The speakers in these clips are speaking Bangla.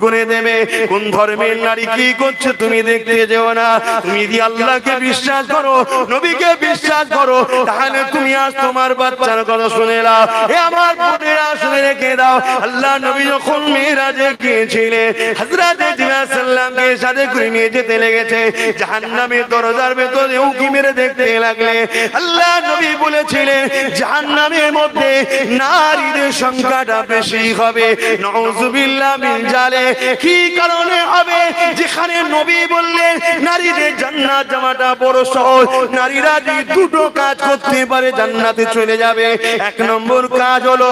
করে দেবে যেতে লেগেছে। জাহান্নামের দরজার ভেতরে উঁকি মেরে দেখতে লাগলে, আল্লাহ নবী বলেছিলেন, জাহান্নামের মধ্যে নারীদের সংখ্যাটা বেশি হবে। নওজুবিল্লাহ জালে কি কারণে হবে? যেখানে নবী বললেন, নারীদের জান্নাত যাওয়াটা বড় সহজ। নারীরা দুটো কাজ করতে পারে, জান্নাতে চলে যাবে। এক নম্বর কাজ হলো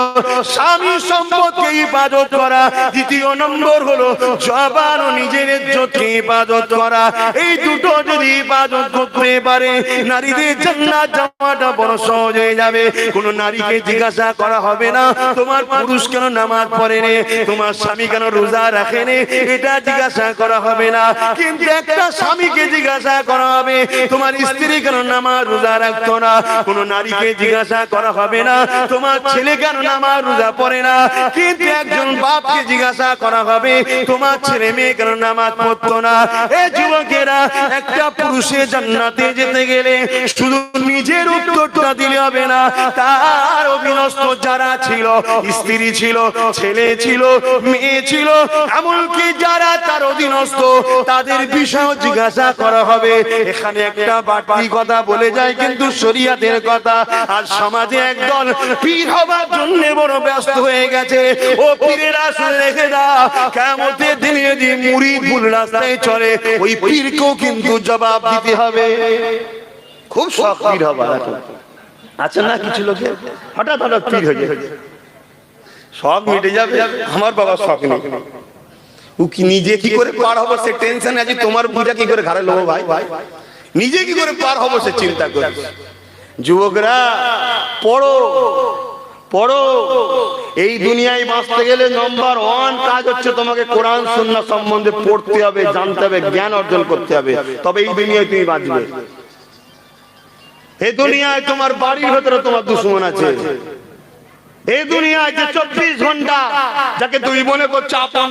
স্বামী সম্পদকে ইবাদত করা। দ্বিতীয় নম্বর হলো জবান ও নিজের ইজ্জতকে ইবাদত করা। এই দুটো যদি ইবাদত করতে পারে, নারীদের জান্নাত যাওয়াটা বড় সহজ হয়ে যাবে। কোন নারীকে জিজ্ঞাসা করা হবে না, তোমার পুরুষ কেন নামাজ পড়ে নে? তোমার স্বামী কেন রোজা রাখে নে এটা জিজ্ঞাসা করা হবে না। কিন্তু একটা স্বামীকে জিজ্ঞাসা করা হবে, তোমার স্ত্রী কেন নামাজ রোজা রাখতো না? কোন নারীকে জিজ্ঞাসা করা হবে না, তোমার ছেলে কেন নামাজ রোজা পড়ে না? কিন্তু একজন বাপকে জিজ্ঞাসা করা হবে, তোমার ছেলে মেয়ে কেন নামাজ পড়তো না? এ যুবকেরা, একটা পুরুষের জান্নাতে যেতে গেলে শুধু নিজের উত্তরটা দিলে হবে না। তার অধীনস্থ যারা ছিল, স্ত্রী ছিল, ছেলে ছিল, মেয়ে ছিল এমনকি যারা তার অধীনস্থ, তাদের বিষয় জিজ্ঞাসা করা হবে। এখানে একটা বাড়তি কথা বলে যায়, কিন্তু শরিয়াতের কথা। আর সমাজে একদল পীর হবার জন্য বড় ব্যস্ত হয়ে গেছে। ও পীরেরা শুনে রেখে দাও কেমতে দিনে যদি মুড়ি ভুল রাস্তায় চলে ওই পীরকেও কিন্তু জবাব দিতে হবে। খুব শখ পীর হবার আছে না কিছু লোকে? হঠাৎ হঠাৎ পীর হয়ে শখ মিটে যাবে। আমার বাবার শখ নেই। ও কি নিজে কি করে পার হব সে টেনশন আছে তোমার বুঝা কি করে ঘরে লোবো ভাই? নিজে কি করে পার হব সে চিন্তা করে? যুবকরা, পড়ো পড়ো। এই দুনিয়ায় বাঁচতে গেলে নম্বর ওয়ান কাজ হচ্ছে তোমাকে কোরআন, সুন্নাহ সম্বন্ধে পড়তে হবে, জানতে হবে, জ্ঞান অর্জন করতে হবে। তবে এই দুনিয়ায় তুমি বাঁচবে। এই দুনিয়ায় তোমার বাড়ির ভেতরে তোমার দুশ্মন আছে। এই দুনিয়ায় যে চব্বিশ ঘণ্টা যাকে তুই মনে করছ আপন